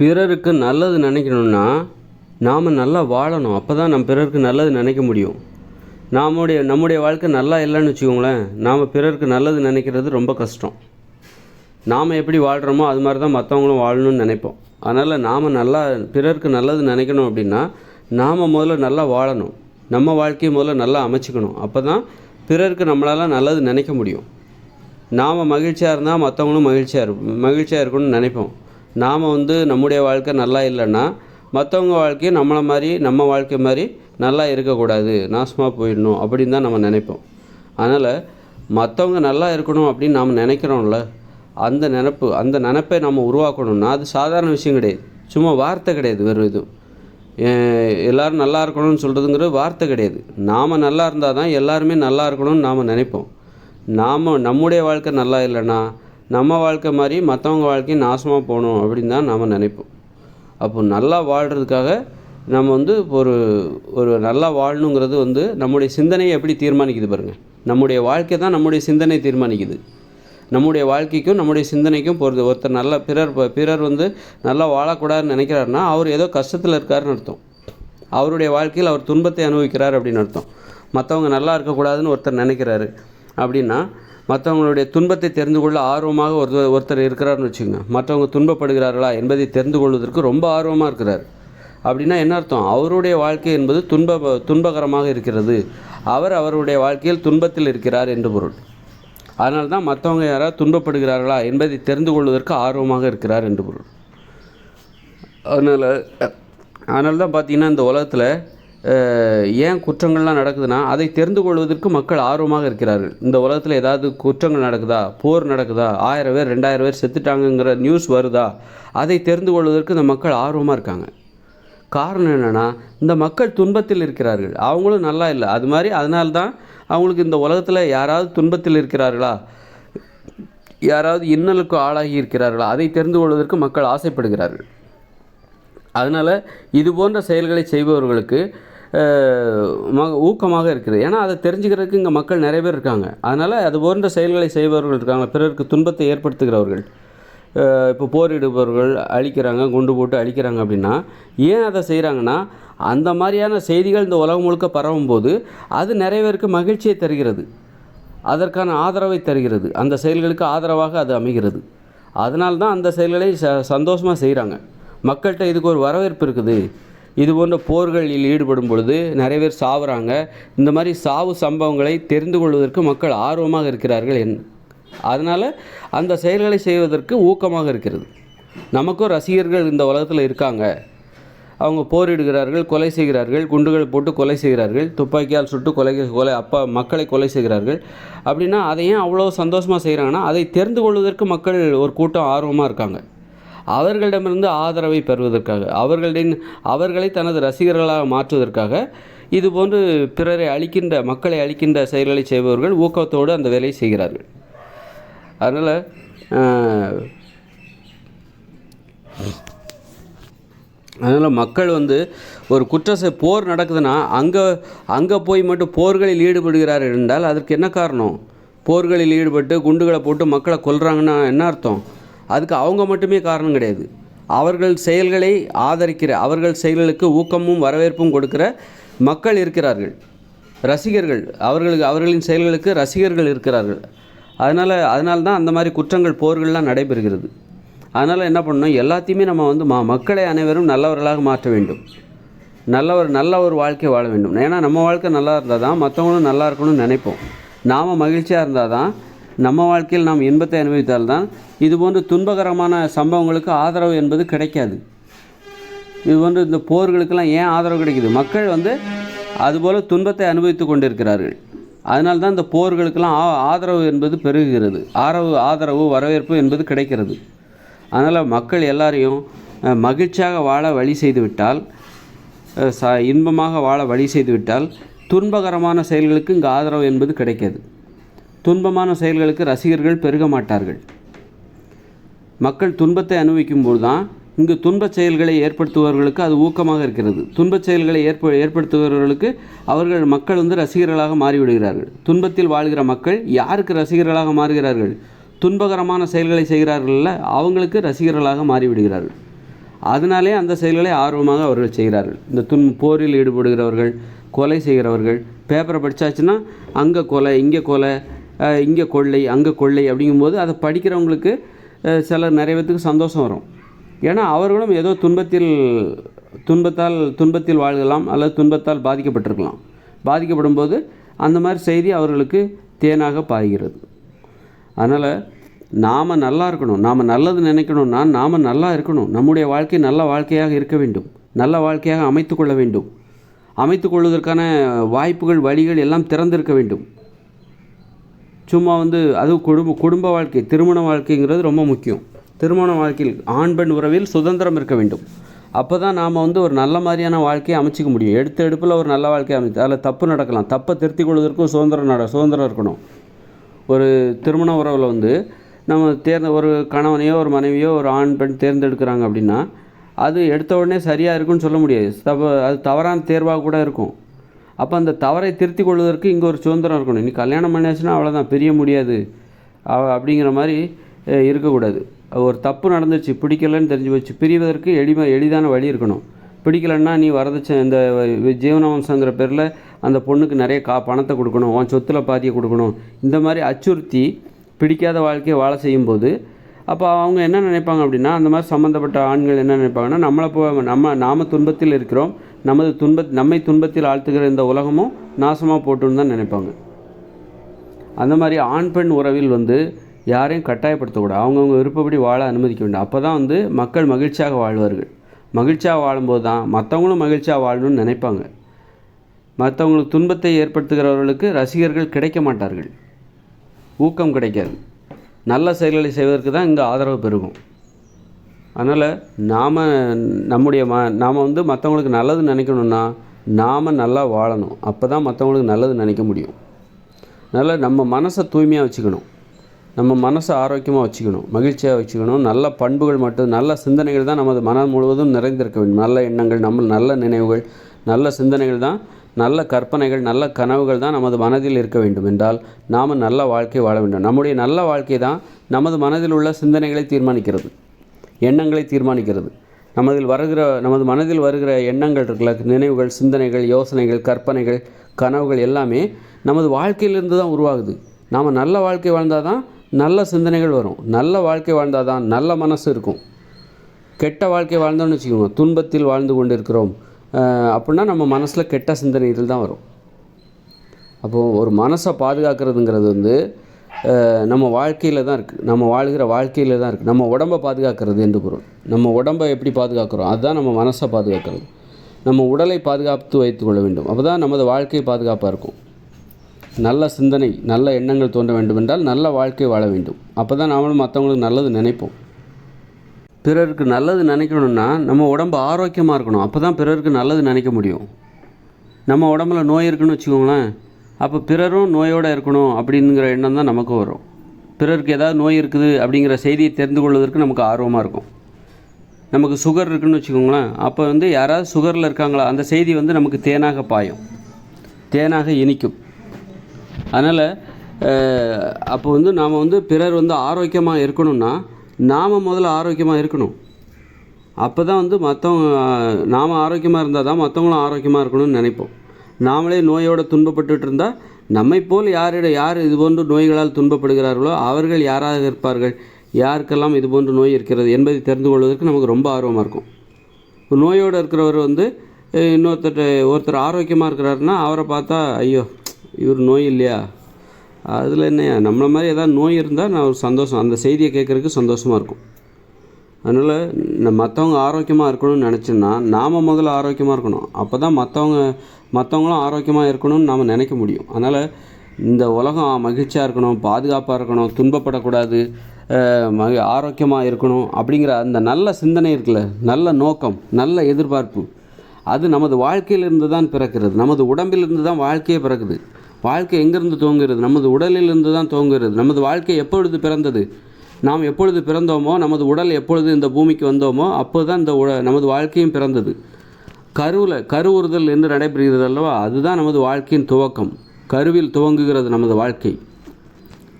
பிறருக்கு நல்லது நினைக்கணும்னா நாம் நல்லா வாழணும். அப்போ தான் நம்ம பிறருக்கு நல்லது நினைக்க முடியும். நாமுடைய நம்முடைய வாழ்க்கை நல்லா இல்லைன்னு வச்சுக்கோங்களேன் நாம் பிறருக்கு நல்லது நினைக்கிறது ரொம்ப கஷ்டம். நாம் எப்படி வாழ்கிறோமோ அது மாதிரி தான் மற்றவங்களும் வாழணும்னு நினைப்போம். அதனால் நாம் நல்லா பிறருக்கு நல்லது நினைக்கணும் அப்படின்னா நாம் முதல்ல நல்லா வாழணும். நம்ம வாழ்க்கையை முதல்ல நல்லா அமைச்சிக்கணும். அப்போ தான் பிறருக்கு நம்மளால் நல்லது நினைக்க முடியும். நாம் மகிழ்ச்சியாக இருந்தால் மற்றவங்களும் மகிழ்ச்சியாக இருக்கும் மகிழ்ச்சியாக இருக்கணும்னு நினைப்போம். நாம் வந்து நம்முடைய வாழ்க்கை நல்லா இல்லைன்னா மற்றவங்க வாழ்க்கையும் நம்மளை மாதிரி நம்ம வாழ்க்கை மாதிரி நல்லா இருக்கக்கூடாது. நாசமாக போயிடணும் அப்படின்னு தான் நம்ம நினைப்போம். அதனால் மற்றவங்க நல்லா இருக்கணும் அப்படின்னு நாம் நினைக்கிறோம்ல அந்த நினப்பு அந்த நினப்பை நம்ம உருவாக்கணும்னா அது சாதாரண விஷயம் கிடையாது. சும்மா வார்த்தை கிடையாது வெறும் இதுவும் எல்லோரும் நல்லா இருக்கணும்னு சொல்கிறதுங்கிறது வார்த்தை கிடையாது. நாம் நல்லா இருந்தால் தான் எல்லாருமே நல்லா இருக்கணும்னு நாம் நினைப்போம். நாம் நம்முடைய வாழ்க்கை நல்லா இல்லைன்னா நம்ம வாழ்க்கை மாதிரி மற்றவங்க வாழ்க்கையும் நாசமாக போகணும் அப்படின்னு தான் நாம் நினைப்போம். அப்போ நல்லா வாழ்கிறதுக்காக நம்ம வந்து ஒரு ஒரு நல்லா வாழணுங்கிறது வந்து நம்முடைய சிந்தனையை எப்படி தீர்மானிக்குது பாருங்கள் நம்முடைய வாழ்க்கை தான் நம்முடைய சிந்தனை தீர்மானிக்குது. நம்முடைய வாழ்க்கைக்கும் நம்முடைய சிந்தனைக்கும் பொறுத்து ஒருத்தர் நல்ல பிறர் பிறர் வந்து நல்லா வாழக்கூடாதுன்னு நினைக்கிறாருன்னா அவர் ஏதோ கஷ்டத்தில் இருக்காருன்னு அர்த்தம். அவருடைய வாழ்க்கையில் அவர் துன்பத்தை அனுபவிக்கிறார் அப்படின்னு அர்த்தம். மற்றவங்க நல்லா இருக்கக்கூடாதுன்னு ஒருத்தர் நினைக்கிறாரு அப்படின்னா மற்றவங்களுடைய துன்பத்தை தெரிந்து கொள்ள ஆர்வமாக ஒருத்தர் ஒருத்தர் இருக்கிறாருன்னு வச்சுக்கோங்க. மற்றவங்க துன்பப்படுகிறார்களா என்பதை தெரிந்து கொள்வதற்கு ரொம்ப ஆர்வமாக இருக்கிறார். அப்படின்னா என்ன அர்த்தம்? அவருடைய வாழ்க்கை என்பது துன்ப துன்பகரமாக இருக்கிறது. அவர் அவருடைய வாழ்க்கையில் துன்பத்தில் இருக்கிறார் என்று பொருள். அதனால தான் மற்றவங்க யாராவது துன்பப்படுகிறார்களா என்பதை தெரிந்து கொள்வதற்கு ஆர்வமாக இருக்கிறார் என்று பொருள். அதனால் அதனால தான் பார்த்தீங்கன்னா இந்த உலகத்தில் ஏன் குற்றங்கள்லாம் நடக்குதுன்னா அதை தெரிந்து கொள்வதற்கு மக்கள் ஆர்வமாக இருக்கிறார்கள். இந்த உலகத்தில் ஏதாவது குற்றங்கள் நடக்குதா? போர் நடக்குதா? ஆயிரம் பேர் ரெண்டாயிரம் பேர் செத்துட்டாங்கங்கிற நியூஸ் வருதா? அதை தெரிந்து கொள்வதற்கு இந்த மக்கள் ஆர்வமாக இருக்காங்க. காரணம் என்னென்னா இந்த மக்கள் துன்பத்தில் இருக்கிறார்கள். அவங்களும் நல்லா இல்லை. அது மாதிரி அதனால்தான் அவங்களுக்கு இந்த உலகத்தில் யாராவது துன்பத்தில் இருக்கிறார்களா? யாராவது இன்னலுக்கு ஆளாகி இருக்கிறார்களா? அதை தெரிந்து கொள்வதற்கு மக்கள் ஆசைப்படுகிறார்கள். அதனால் இது போன்ற செயல்களை செய்பவர்களுக்கு ஊக்கமாக இருக்குது. ஏன்னா அதை தெரிஞ்சுக்கிறதுக்கு இங்கே மக்கள் நிறைய பேர் இருக்காங்க. அதனால் அது போன்ற செயல்களை செய்பவர்கள் இருக்காங்க. பிறருக்கு துன்பத்தை ஏற்படுத்துகிறவர்கள். இப்போ போரிடுபவர்கள் அழிக்கிறாங்க குண்டு போட்டு அழிக்கிறாங்க அப்படின்னா ஏன் அதை செய்கிறாங்கன்னா அந்த மாதிரியான செய்திகள் இந்த உலகம் முழுக்க பரவும் போது அது நிறைய பேருக்கு மகிழ்ச்சியை தருகிறது. அதற்கான ஆதரவை தருகிறது. அந்த செயல்களுக்கு ஆதரவாக அது அமைகிறது. அதனால்தான் அந்த செயல்களை ச சந்தோஷமாக செய்கிறாங்க மக்கள்கிட்ட இதுக்கு ஒரு வரவேற்பு இருக்குது. இது போன்ற போர்களில் ஈடுபடும் பொழுது நிறைய பேர் சாவுறாங்க. இந்த மாதிரி சாவு சம்பவங்களை தெரிந்து கொள்வதற்கு மக்கள் ஆர்வமாக இருக்கிறார்கள் என் அதனால் அந்த செயல்களை செய்வதற்கு ஊக்கமாக இருக்கிறது. நமக்கும் ரசிகர்கள் இந்த உலகத்தில் இருக்காங்க. அவங்க போரிடுகிறார்கள் கொலை செய்கிறார்கள் குண்டுகள் போட்டு கொலை செய்கிறார்கள் துப்பாக்கியால் சுட்டு கொலை கொலை அப்பா மக்களை கொலை செய்கிறார்கள். அப்படின்னா அதை ஏன் அவ்வளோ சந்தோஷமாக செய்கிறாங்கன்னா அதை தெரிந்து கொள்வதற்கு மக்கள் ஒரு கூட்டம் ஆர்வமாக இருக்காங்க. அவர்களிடமிருந்து ஆதரவை பெறுவதற்காக அவர்களின் அவர்களை தனது ரசிகர்களாக மாற்றுவதற்காக இது போன்று பிறரை அழிக்கின்ற மக்களை அழிக்கின்ற செயல்களை செய்பவர்கள் ஊக்கத்தோடு அந்த வேலையை செய்கிறார்கள். அதனால் அதனால் மக்கள் வந்து ஒரு குற்ற போர் நடக்குதுன்னா அங்கே அங்கே போய் மட்டும் போர்களில் ஈடுபடுகிறார் என்றால் அதற்கு என்ன காரணம்? போர்களில் ஈடுபட்டு குண்டுகளை போட்டு மக்களை கொல்றாங்கன்னா என்ன அர்த்தம்? அதுக்கு அவங்க மட்டுமே காரணம் கிடையாது. அவர்கள் செயல்களை ஆதரிக்கிற அவர்கள் செயல்களுக்கு ஊக்கமும் வரவேற்பும் கொடுக்கிற மக்கள் இருக்கிறார்கள். ரசிகர்கள் அவர்களுக்கு அவர்களின் செயல்களுக்கு ரசிகர்கள் இருக்கிறார்கள். அதனால் அதனால தான் அந்த மாதிரி குற்றங்கள் போர்கள்லாம் நடைபெறுகிறது. அதனால் என்ன பண்ணணும்? எல்லாத்தையுமே நம்ம வந்து மா மக்களை அனைவரும் நல்லவர்களாக மாற்ற வேண்டும். நல்ல ஒரு நல்ல ஒரு வாழ்க்கை வாழ வேண்டும். ஏன்னா நம்ம வாழ்க்கை நல்லா இருந்தால் தான் மற்றவங்களும் நல்லா இருக்கணும்னு நினைப்போம். நாம் மகிழ்ச்சியாக இருந்தால் தான் நம்ம வாழ்க்கையில் நாம் இன்பத்தை அனுபவித்தால் தான் இது போன்ற துன்பகரமான சம்பவங்களுக்கு ஆதரவு என்பது கிடைக்காது. இது போன்ற இந்த போர்களுக்கெல்லாம் ஏன் ஆதரவு கிடைக்குது? மக்கள் வந்து அதுபோல் துன்பத்தை அனுபவித்து கொண்டிருக்கிறார்கள். அதனால தான் இந்த போர்களுக்கெல்லாம் ஆ ஆதரவு என்பது பெருகுகிறது. ஆதரவு ஆதரவு வரவேற்பு என்பது கிடைக்கிறது. அதனால் மக்கள் எல்லாரையும் மகிழ்ச்சியாக வாழ வழி செய்துவிட்டால் ச இன்பமாக வாழ வழி செய்துவிட்டால் துன்பகரமான செயல்களுக்கு இங்கே ஆதரவு என்பது கிடைக்காது. துன்பமான செயல்களுக்கு ரசிகர்கள் பெருக மாட்டார்கள். மக்கள் துன்பத்தை அனுபவிக்கும் போது தான் இங்கு துன்பச் செயல்களை ஏற்படுத்துபவர்களுக்கு அது ஊக்கமாக இருக்கிறது. துன்பச் செயல்களை ஏற்ப ஏற்படுத்துபவர்களுக்கு அவர்கள் மக்கள் வந்து ரசிகர்களாக மாறிவிடுகிறார்கள். துன்பத்தில் வாழ்கிற மக்கள் யாருக்கு ரசிகர்களாக மாறுகிறார்கள்? துன்பகரமான செயல்களை செய்கிறார்கள்ல அவங்களுக்கு ரசிகர்களாக மாறிவிடுகிறார்கள். அதனாலே அந்த செயல்களை ஆர்வமாக அவர்கள் செய்கிறார்கள். இந்த துன் போரில் ஈடுபடுகிறவர்கள் கொலை செய்கிறவர்கள் பேப்பரை படித்தாச்சுன்னா அங்கே கொலை இங்கே கொலை இங்கே கொள்ளை அங்கே கொள்ளை அப்படிங்கும்போது அதை படிக்கிறவங்களுக்கு சில நிறைய பேத்துக்கு சந்தோஷம் வரும். ஏன்னா அவர்களும் ஏதோ துன்பத்தில் துன்பத்தால் துன்பத்தில் வாழ்கலாம் அல்லது துன்பத்தால் பாதிக்கப்பட்டிருக்கலாம். பாதிக்கப்படும் போது அந்த மாதிரி செய்தி அவர்களுக்கு தேனாக பாய்கிறது. அதனால் நாம் நல்லா இருக்கணும். நாம் நல்லது நினைக்கணும்னா நாம் நல்லா இருக்கணும். நம்முடைய வாழ்க்கை நல்ல வாழ்க்கையாக இருக்க வேண்டும். நல்ல வாழ்க்கையாக அமைத்து கொள்ள வேண்டும். அமைத்து கொள்வதற்கான வாய்ப்புகள் வழிகள் எல்லாம் திறந்திருக்க வேண்டும். சும்மா வந்து அதுவும் குடும்ப குடும்ப வாழ்க்கை திருமண வாழ்க்கைங்கிறது ரொம்ப முக்கியம். திருமண வாழ்க்கையில் ஆண் பெண் உறவில் சுதந்திரம் இருக்க வேண்டும். அப்போ தான் நாம் வந்து ஒரு நல்ல மாதிரியான வாழ்க்கையை அமைச்சிக்க முடியும். எடுத்த எடுப்பில் ஒரு நல்ல வாழ்க்கையை அமைத்து அதில் தப்பு நடக்கலாம். தப்பை திருத்திக் கொள்வதற்கும் சுதந்திரம் நட சுதந்திரம் இருக்கணும். ஒரு திருமண உறவில் வந்து நம்ம தேர்ந்த ஒரு கணவனையோ ஒரு மனைவியோ ஒரு ஆண் பெண் தேர்ந்தெடுக்கிறாங்க அப்படின்னா அது எடுத்த உடனே சரியாக இருக்குன்னு சொல்ல முடியாது. தவ அது தவறான தேர்வாக கூட இருக்கும். அப்போ அந்த தவறை திருத்தி கொள்வதற்கு இங்கே ஒரு சுதந்திரம் இருக்கணும். நீ கல்யாணம் பண்ணியாச்சுன்னா அவ்வளோதான் பிரிய முடியாது. அப்படிங்கிற மாதிரி இருக்கக்கூடாது. ஒரு தப்பு நடந்துச்சு பிடிக்கலன்னு தெரிஞ்சு வச்சு பிரிவதற்கு எளிமை எளிதான வழி இருக்கணும். பிடிக்கலன்னா நீ வரதட்ச இந்த ஜீவனவம்சங்கிற பேரில் அந்த பொண்ணுக்கு நிறைய கா பணத்தை கொடுக்கணும் உன் சொத்தில் பாதியை கொடுக்கணும். இந்த மாதிரி அச்சுறுத்தி பிடிக்காத வாழ்க்கையை வாழ செய்யும்போது அப்போ அவங்க என்ன நினைப்பாங்க அப்படின்னா அந்த மாதிரி சம்மந்தப்பட்ட ஆண்கள் என்ன நினைப்பாங்கன்னா நம்மளை போ நம்ம நாம துன்பத்தில் இருக்கிறோம். நமது துன்ப நம்மை துன்பத்தில் ஆழ்த்துகிற இந்த உலகமும் நாசமாக போட்டுன்னு தான் நினைப்பாங்க. அந்த மாதிரி ஆண் பெண் உறவில் வந்து யாரையும் கட்டாயப்படுத்தக்கூடாது. அவங்கவுங்க விருப்பப்படி வாழ அனுமதிக்க வேண்டும். அப்போ தான் வந்து மக்கள் மகிழ்ச்சியாக வாழ்வார்கள். மகிழ்ச்சியாக வாழும்போது தான் மற்றவங்களும் மகிழ்ச்சியாக வாழணும்னு நினைப்பாங்க. மற்றவங்களுக்கு துன்பத்தை ஏற்படுத்துகிறவர்களுக்கு ரசிகர்கள் கிடைக்க மாட்டார்கள். ஊக்கம் கிடைக்காது. நல்ல செயல்களை செய்வதற்கு தான் இங்கே ஆதரவு பெருகும். அதனால் நாம் நம்முடைய ம நாம் வந்து மற்றவங்களுக்கு நல்லது நினைக்கணும்னா நாம் நல்லா வாழணும். அப்போ தான் மற்றவங்களுக்கு நல்லது நினைக்க முடியும். அதனால் நம்ம மனசை தூய்மையாக வச்சுக்கணும். நம்ம மனசை ஆரோக்கியமாக வச்சுக்கணும். மகிழ்ச்சியாக வச்சுக்கணும். நல்ல பண்புகள் மட்டும் நல்ல சிந்தனைகள் தான் நமது மனம் முழுவதும் நிறைந்திருக்க வேண்டும். நல்ல எண்ணங்கள் நம்ம நல்ல நினைவுகள் நல்ல சிந்தனைகள் தான் நல்ல கற்பனைகள் நல்ல கனவுகள் தான் நமது மனதில் இருக்க வேண்டும் என்றால் நாம் நல்ல வாழ்க்கை வாழ வேண்டும். நம்முடைய நல்ல வாழ்க்கை தான் நமது மனதில் உள்ள சிந்தனைகளை தீர்மானிக்கிறது. எண்ணங்களை தீர்மானிக்கிறது. நமதில் வருகிற நமது மனதில் வருகிற எண்ணங்கள் இருக்குல்ல நினைவுகள் சிந்தனைகள் யோசனைகள் கற்பனைகள் கனவுகள் எல்லாமே நமது வாழ்க்கையிலிருந்து தான் உருவாகுது. நாம் நல்ல வாழ்க்கை வாழ்ந்தால் தான் நல்ல சிந்தனைகள் வரும். நல்ல வாழ்க்கை வாழ்ந்தால் தான் நல்ல மனசு இருக்கும். கெட்ட வாழ்க்கை வாழ்ந்தோம்னு வச்சுக்கோங்க துன்பத்தில் வாழ்ந்து கொண்டு இருக்கிறோம் அப்படின்னா நம்ம மனசில் கெட்ட சிந்தனைகள் தான் வரும். அப்போது ஒரு மனசை பாதுகாக்கிறதுங்கிறது வந்து நம்ம வாழ்க்கையில் தான் இருக்குது நம்ம வாழ்கிற வாழ்க்கையில் தான் இருக்குது நம்ம உடம்பை பாதுகாக்கிறது என்று பொருள். நம்ம உடம்பை எப்படி பாதுகாக்கிறோம்? அதுதான் நம்ம மனசை பாதுகாக்கிறது. நம்ம உடலை பாதுகாத்து வைத்துக்கொள்ள வேண்டும். அப்போ தான் நமது வாழ்க்கை பாதுகாப்பாக இருக்கும். நல்ல சிந்தனை நல்ல எண்ணங்கள் தோன்ற வேண்டுமென்றால் நல்ல வாழ்க்கை வாழ வேண்டும். அப்போ தான் நாமளும் மற்றவங்களுக்கு நல்லது நினைப்போம். பிறருக்கு நல்லது நினைக்கணும்னா நம்ம உடம்பு ஆரோக்கியமாக இருக்கணும். அப்போ தான் பிறருக்கு நல்லது நினைக்க முடியும். நம்ம உடம்புல நோய் இருக்குன்னு வச்சுக்கோங்களேன். அப்போ பிறரும் நோயோடு இருக்கணும் அப்படிங்கிற எண்ணம் தான் நமக்கு வரும். பிறருக்கு ஏதாவது நோய் இருக்குது அப்படிங்கிற செய்தியை தெரிந்து கொள்வதற்கு நமக்கு ஆர்வமாக இருக்கும். நமக்கு சுகர் இருக்குன்னு வச்சுக்கோங்களேன். அப்போ வந்து யாராவது சுகரில் இருக்காங்களா அந்த செய்தி வந்து நமக்கு தேனாக பாயும். தேனாக இனிக்கும். அதனால் அப்போ வந்து நாம் வந்து பிறர் வந்து ஆரோக்கியமாக இருக்கணும்னா நாம் முதல்ல ஆரோக்கியமாக இருக்கணும். அப்போ தான் வந்து மற்றவங்க நாம் ஆரோக்கியமாக இருந்தால் தான் மற்றவங்களும் ஆரோக்கியமாக இருக்கணும்னு நினைப்போம். நாமளே நோயோடு துன்பப்பட்டுட்டு இருந்தால் நம்மை போல் யாரிட யார் இது போன்ற நோய்களால் துன்பப்படுகிறார்களோ அவர்கள் யாராக இருப்பார்கள்? யாருக்கெல்லாம் இது போன்ற நோய் இருக்கிறது என்பதை தெரிந்து கொள்வதற்கு நமக்கு ரொம்ப ஆர்வமாக இருக்கும். இப்போ நோயோடு இருக்கிறவர் வந்து இன்னொருத்தர் ஒருத்தர் ஆரோக்கியமாக இருக்கிறாருன்னா அவரை பார்த்தா ஐயோ இவர் நோய் இல்லையா? அதில் என்னையா? நம்மளை மாதிரி ஏதாவது நோய் இருந்தால் நான் ஒரு சந்தோஷம் அந்த செய்தியை கேட்குறதுக்கு சந்தோஷமாக இருக்கும். அதனால் மற்றவங்க ஆரோக்கியமாக இருக்கணும்னு நினச்சோன்னா நாம் முதல்ல ஆரோக்கியமாக இருக்கணும். அப்போ தான் மற்றவங்க மற்றவங்களும் ஆரோக்கியமாக இருக்கணும்னு நாம் நினைக்க முடியும். அதனால் இந்த உலகம் மகிழ்ச்சியாக இருக்கணும் பாதுகாப்பாக இருக்கணும் துன்பப்படக்கூடாது மகி ஆரோக்கியமாக இருக்கணும் அப்படிங்கிற அந்த நல்ல சிந்தனை இருக்குல்ல நல்ல நோக்கம் நல்ல எதிர்பார்ப்பு அது நமது வாழ்க்கையிலிருந்து தான் பிறக்கிறது. நமது உடம்பிலிருந்து தான் வாழ்க்கையே பிறக்குது. வாழ்க்கை எங்கேருந்து துவங்குகிறது? நமது உடலிலிருந்து தான் துவங்குகிறது. நமது வாழ்க்கை எப்பொழுது பிறந்தது? நாம் எப்பொழுது பிறந்தோமோ நமது உடல் எப்பொழுது இந்த பூமிக்கு வந்தோமோ அப்போ தான் இந்த உட நமது வாழ்க்கையும் பிறந்தது. கருவில் கருவுறுதல் என்று நடைபெறுகிறது அல்லவா? அதுதான் நமது வாழ்க்கையின் துவக்கம். கருவில் துவங்குகிறது நமது வாழ்க்கை.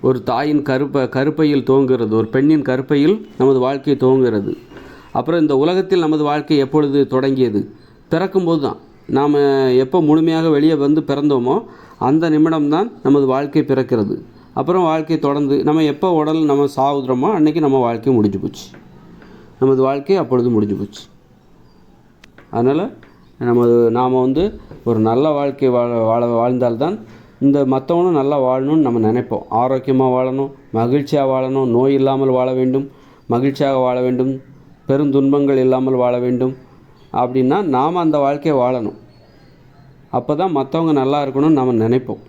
ஒரு தாயின் கருப்ப கருப்பையில் துவங்குகிறது. ஒரு பெண்ணின் கருப்பையில் நமது வாழ்க்கை துவங்குகிறது. அப்புறம் இந்த உலகத்தில் நமது வாழ்க்கை எப்பொழுது தொடங்கியது? பிறக்கும்போது தான் நாம் எப்போ முழுமையாக வெளியே வந்து பிறந்தோமோ அந்த நிமிடம்தான் நமது வாழ்க்கை பிறக்கிறது. அப்புறம் வாழ்க்கை தொடர்ந்து நம்ம எப்போ உடல் நம்ம சாவுதுறோமோ அன்றைக்கி நம்ம வாழ்க்கை முடிஞ்சு போச்சு. நமது வாழ்க்கை அப்பொழுது முடிஞ்சு போச்சு. அதனால் நமது நாம் வந்து ஒரு நல்ல வாழ்க்கை வாழ வாழ வாழ்ந்தால்தான் இந்த மற்றவனும் நல்லா வாழணும்னு நம்ம நினைப்போம். ஆரோக்கியமாக வாழணும் மகிழ்ச்சியாக வாழணும் நோய் இல்லாமல் வாழ வேண்டும் மகிழ்ச்சியாக வாழ வேண்டும் பெருந்துன்பங்கள் இல்லாமல் வாழ வேண்டும் அப்படின்னா நாம் அந்த வாழ்க்கையை வாழணும். அப்போ தான் மற்றவங்க நல்லா இருக்கணும்னு நம்ம நினைப்போம்.